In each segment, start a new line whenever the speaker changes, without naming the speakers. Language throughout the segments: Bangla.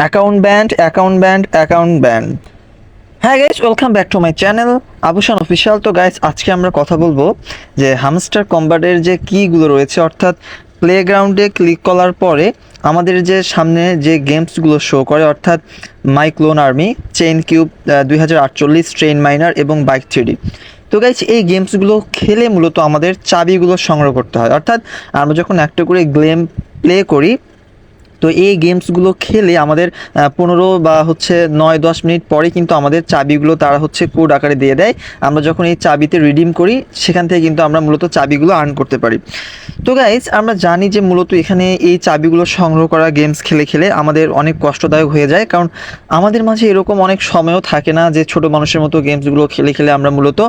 Account banned account banned account banned. হ্যাঁ guys welcome back to my channel Abusan official তো গাইস আজকে আমরা কথা বলব যে হামস্টার কম্বাটের যে কিগুলো রয়েছে, অর্থাৎ প্লেগ্রাউন্ডে ক্লিক করার পরে আমাদের যে সামনে যে গেমসগুলো শো করে, অর্থাৎ my clone army chain cube দুই হাজার আটচল্লিশ ট্রেন মাইনার এবং বাইক থ্রিডি তো গাইস এই গেমসগুলো খেলে মূলত আমাদের চাবিগুলো সংগ্রহ করতে হয়। অর্থাৎ আমরা যখন একটা করে গেম প্লে করি তো এই গেমসগুলো খেলে আমাদের পনেরো বা হচ্ছে নয়, দশ মিনিট পরে কিন্তু আমাদের চাবিগুলো তারা হচ্ছে কোড আকারে দিয়ে দেয়। আমরা যখন এই চাবিতে রিডিম করি, সেখান থেকে কিন্তু আমরা মূলত চাবিগুলো আর্ন করতে পারি। তো গাইজ আমরা জানি যে মূলত এখানে এই চাবিগুলো সংগ্রহ করা গেমস খেলে খেলে আমাদের অনেক কষ্টদায়ক হয়ে যায়। কারণ আমাদের মাঝে এরকম অনেক সময়ও থাকে না যে ছোট মানুষের মতো গেমসগুলো খেলে খেলে আমরা মূলত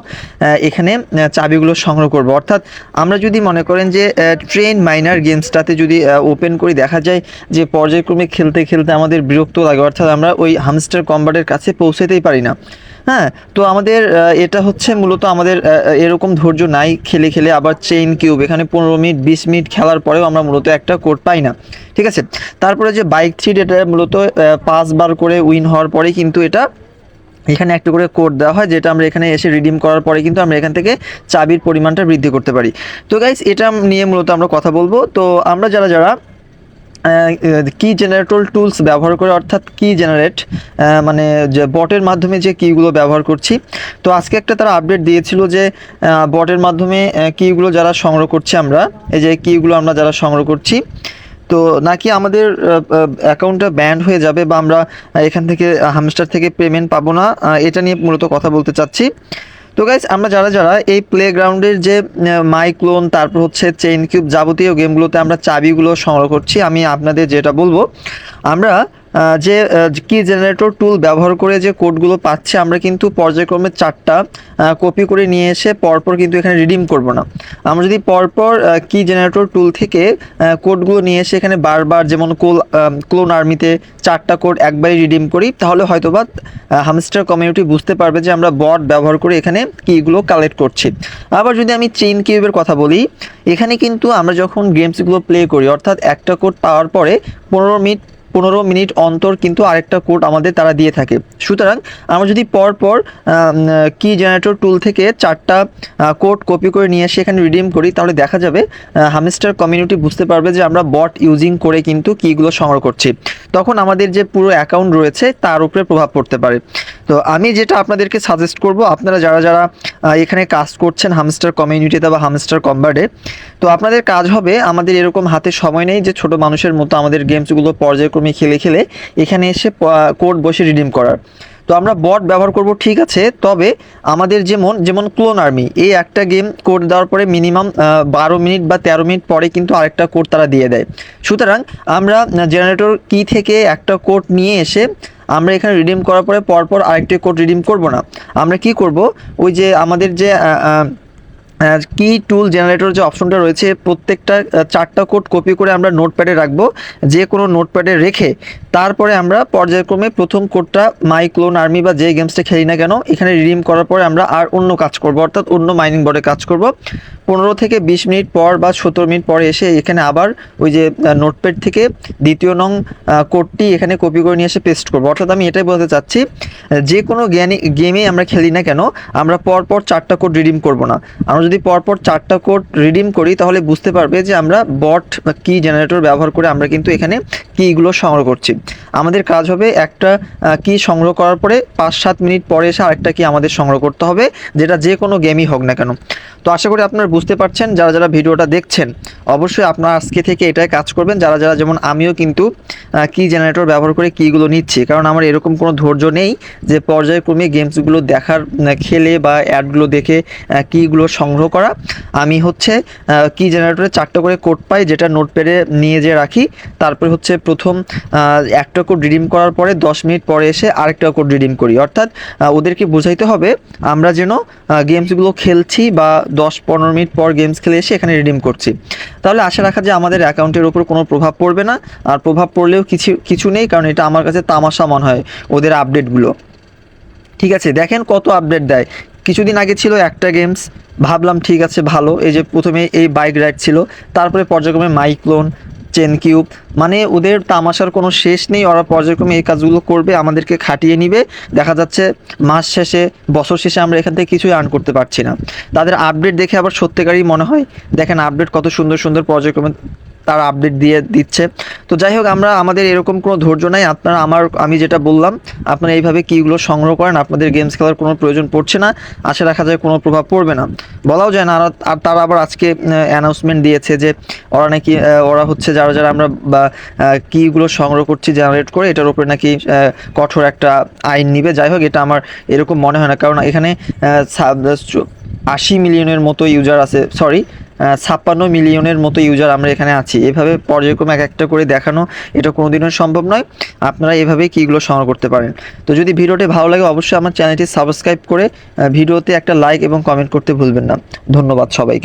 এখানে চাবিগুলো সংগ্রহ করব। অর্থাৎ আমরা যদি মনে করেন যে ট্রেন মাইনার গেমসটাতে যদি ওপেন করি, দেখা যায় যে পর্যায়ক্রমে খেলতে খেলতে আমাদের বিরক্ত লাগে। অর্থাৎ আমরা ওই হামস্টার কম্বাটের কাছে পৌঁছাতেই পারি না। হ্যাঁ তো আমাদের এটা হচ্ছে মূলত আমাদের এরকম ধৈর্য নাই খেলে খেলে আবার চেইন কিউব এখানে পনেরো মিনিট, বিশ মিনিট খেলার পরেও আমরা মূলত একটা কোড পাই না। ঠিক আছে? তারপরে যে বাইক থ্রিড এটা মূলত পাঁচবার করে উইন হওয়ার পরে কিন্তু এটা এখানে একটা করে কোড দেওয়া হয়, যেটা আমরা এখানে এসে রিডিম করার পরে কিন্তু আমরা এখান থেকে চাবির পরিমাণটা বৃদ্ধি করতে পারি। তো গাইস এটা নিয়ে মূলত আমরা কথা বলব। তো আমরা যারা যারা কি জেনারেটর টুলস ব্যবহার করে, অর্থাৎ কি জেনারেট মানে যে বটের মাধ্যমে যে কিগুলো ব্যবহার করছি। তো আজকে একটা তারা আপডেট দিয়েছিল যে বটের মাধ্যমে কিগুলো যারা সংগ্রহ করছি আমরা, এই যে কিগুলো আমরা যারা সংগ্রহ করছি, তো নাকি আমাদের অ্যাকাউন্টটা ব্যান্ড হয়ে যাবে বা আমরা এখান থেকে হামস্টার থেকে পেমেন্ট পাবো না এটা নিয়ে মূলত কথা বলতে চাচ্ছি। তো গাইজ আমরা যারা যারা এই প্লে গ্রাউন্ডের যে মাইক্লোন তারপর হচ্ছে চেইন কিউব যাবতীয় গেমগুলোতে আমরা চাবিগুলো সংগ্রহ করছি, আমি আপনাদের যেটা বলব, আমরা যে কি জেনারেটর টুল ব্যবহার করে যে কোডগুলো পাচ্ছি, আমরা কিন্তু পর্যায়ক্রমে চারটা কপি করে নিয়ে এসে পরপর কিন্তু এখানে রিডিম করব না। আমরা যদি পরপর কি জেনারেটর টুল থেকে কোডগুলো নিয়ে এসে এখানে বারবার যেমন কোল ক্লোন আর্মিতে চারটা কোড একবারই রিডিম করি, তাহলে হয়তোবা হামস্টার কমিউনিটি বুঝতে পারবে যে আমরা বট ব্যবহার করে এখানে কিগুলো কালেক্ট করছি। আবার যদি আমি চেইন কিউবের কথা বলি, এখানে কিন্তু আমরা যখন গেমসগুলো প্লে করি, অর্থাৎ একটা কোড পাওয়ার পরে পনেরো মিনিট পনেরো মিনিট অন্তর কিন্তু আরেকটা কোড আমাদের তারা দিয়ে থাকে। সুতরাং আমরা যদি পর পর কি জেনারেটর টুল থেকে চারটা কোড কপি করে নিয়ে এসে এখানে রিডিম করি, তাহলে দেখা যাবে হামস্টার কমিউনিটি বুঝতে পারবে যে আমরা বট ইউজিং করে কিন্তু কিগুলো সংগ্রহ করছি। তখন আমাদের যে পুরো অ্যাকাউন্ট রয়েছে, তার উপরে প্রভাব পড়তে পারে। তো আমি যেটা আপনাদেরকে সাজেস্ট করব, আপনারা যারা যারা এখানে কাজ করছেন হামস্টার কমিউনিটিতে বা হামস্টার কম্বার্ডে তো আপনাদের কাজ হবে, আমাদের এরকম হাতে সময় নেই যে ছোট মানুষের মতো আমাদের গেমসগুলো পর্যায়ক্রমে খেলে খেলে এখানে এসে কোড বসে রিডিম করার। তো আমরা বট ব্যবহার করব, ঠিক আছে। তবে আমাদের যেমন যেমন ক্লোন আর্মি এই একটা গেম কোড দেওয়ার পরে মিনিমাম বারো মিনিট বা তেরো মিনিট পরে কিন্তু আরেকটা কোড তারা দিয়ে দেয়। সুতরাং আমরা জেনারেটর কি থেকে একটা কোড নিয়ে এসে আমরা এখানে রিডিম করার পরে পরপর আরেকটি কোড রিডিম করব না। আমরা কি করব? ওই যে আমাদের যে কি টুল জেনারেটর যে অপশনটা রয়েছে, প্রত্যেকটা চারটা কোড কপি করে আমরা নোটপ্যাডে রাখব। যে কোনো নোটপ্যাডে রেখে তারপরে আমরা পর্যায়ক্রমে প্রথম কোডটা মাই ক্লোন আর্মি বা যে গেমসটা খেলি না কেন, এখানে রিডিম করার পরে আমরা আর অন্য কাজ করব, অর্থাৎ অন্য মাইনিং বোর্ডে কাজ করব। পনেরো থেকে বিশ মিনিট পর বা সতেরো মিনিট পরে এসে এখানে আবার ওই যে নোটপ্যাড থেকে দ্বিতীয় নং কোডটি এখানে কপি করে নিয়ে এসে পেস্ট করব। অর্থাৎ আমি এটাই বলতে চাচ্ছি, যে কোনো জ্ঞানী, গেমে আমরা খেলি না কেন, আমরা পরপর চারটা কোড রিডিম করব না। আমরা যদি পরপর চারটা কোড রিডিম করি, তাহলে বুঝতে পারবে যে আমরা বট কি জেনারেটর ব্যবহার করে আমরা কিন্তু এখানে কিগুলো সংগ্রহ করছি। আমাদের কাজ হবে একটা কি সংগ্রহ করার পরে পাঁচ সাত মিনিট পরে এসে আরেকটা কি আমাদের সংগ্রহ করতে হবে, যেটা যে কোনো গেমই হোক না কেন। তো আশা করি আপনারা বুঝতে পারছেন, যারা যারা ভিডিওটা দেখছেন, অবশ্যই আপনারা আজকে থেকে এটাই কাজ করবেন। যারা যারা যেমন আমিও কিন্তু কি জেনারেটর ব্যবহার করে কীগুলো নিচ্ছি, কারণ আমার এরকম কোনো ধৈর্য নেই যে পর্যায়ক্রমে গেমসগুলো দেখার খেলে বা অ্যাডগুলো দেখে কীগুলো সংগ্রহ করা। আমি হচ্ছে কি জেনারেটরে চারটা করে কোড পাই, যেটা নোট নোটপ্যাডে নিয়ে যেয়ে রাখি। তারপরে হচ্ছে প্রথম একটা কোড রিডিম করার পরে দশ মিনিট পরে এসে আরেকটা কোড রিডিম করি। অর্থাৎ ওদেরকে বোঝাইতে হবে, আমরা যেন গেমসগুলো খেলছি বা দশ পনেরো মিনিট পর গেমস খেলে এসে এখানে রিডিম করছি। তাহলে আশা রাখা যে আমাদের অ্যাকাউন্টের ওপর কোনো প্রভাব পড়বে না, আর প্রভাব পড়লেও কিছু কিছু নেই, কারণ এটা আমার কাছে তামাশা মনে হয় ওদের আপডেটগুলো। ঠিক আছে, দেখেন কত আপডেট দেয়। কিছুদিন আগে ছিল একটা গেমস, ভাবলাম ঠিক আছে ভালো, এই যে প্রথমে এই বাইক রাইড ছিল, তারপরে পর্যায়ক্রমে মাইক্লোন চেন কিউব। মানে ওদের তামাশার কোনো শেষ নেই, ওরা পর্যায়ক্রমে এই কাজগুলো করবে, আমাদেরকে খাটিয়ে নিবে। দেখা যাচ্ছে মাস শেষে, বছর শেষে আমরা এখান থেকে কিছুই আর্ন করতে পারছি না। তাদের আপডেট দেখে আবার সত্যিকারই মনে হয়, দেখেন আপডেট কত সুন্দর সুন্দর পর্যায়ক্রমে তারা আপডেট দিয়ে দিচ্ছে। তো যাই হোক আমরা আমাদের এরকম কোনো ধৈর্য নাই। আপনারা আমার, আমি যেটা বললাম, আপনারা এইভাবে কীগুলো সংগ্রহ করেন। আপনাদের গেমস খেলার কোনো প্রয়োজন পড়ছে না। আশা রাখা যায় কোনো প্রভাব পড়বে না। বলাও যায় না, আর তারা আবার আজকে অ্যানাউন্সমেন্ট দিয়েছে যে ওরা নাকি ওরা হচ্ছে যারা যারা আমরা বা কীগুলো সংগ্রহ করছি জেনারেট করে, এটার উপরে নাকি কঠোর একটা আইন নিবে। যাই হোক এটা আমার এরকম মনে হয় না। কারণ এখানে আশি মিলিয়নের মতো ইউজার আছে সরি ছাপ্পান্ন মিলিয়নের মতো ইউজার আমরা এখানে আছি। এভাবে পর্যায়ক্রমে এক একটা করে দেখানো, এটা কোনোদিনও সম্ভব নয়। আপনারা এভাবেই কীগুলো সংগ্রহ করতে পারেন। তো যদি ভিডিওটি ভালো লাগে, অবশ্যই আমার চ্যানেলটি সাবস্ক্রাইব করে ভিডিওতে একটা লাইক এবং কমেন্ট করতে ভুলবেন না। ধন্যবাদ সবাইকে।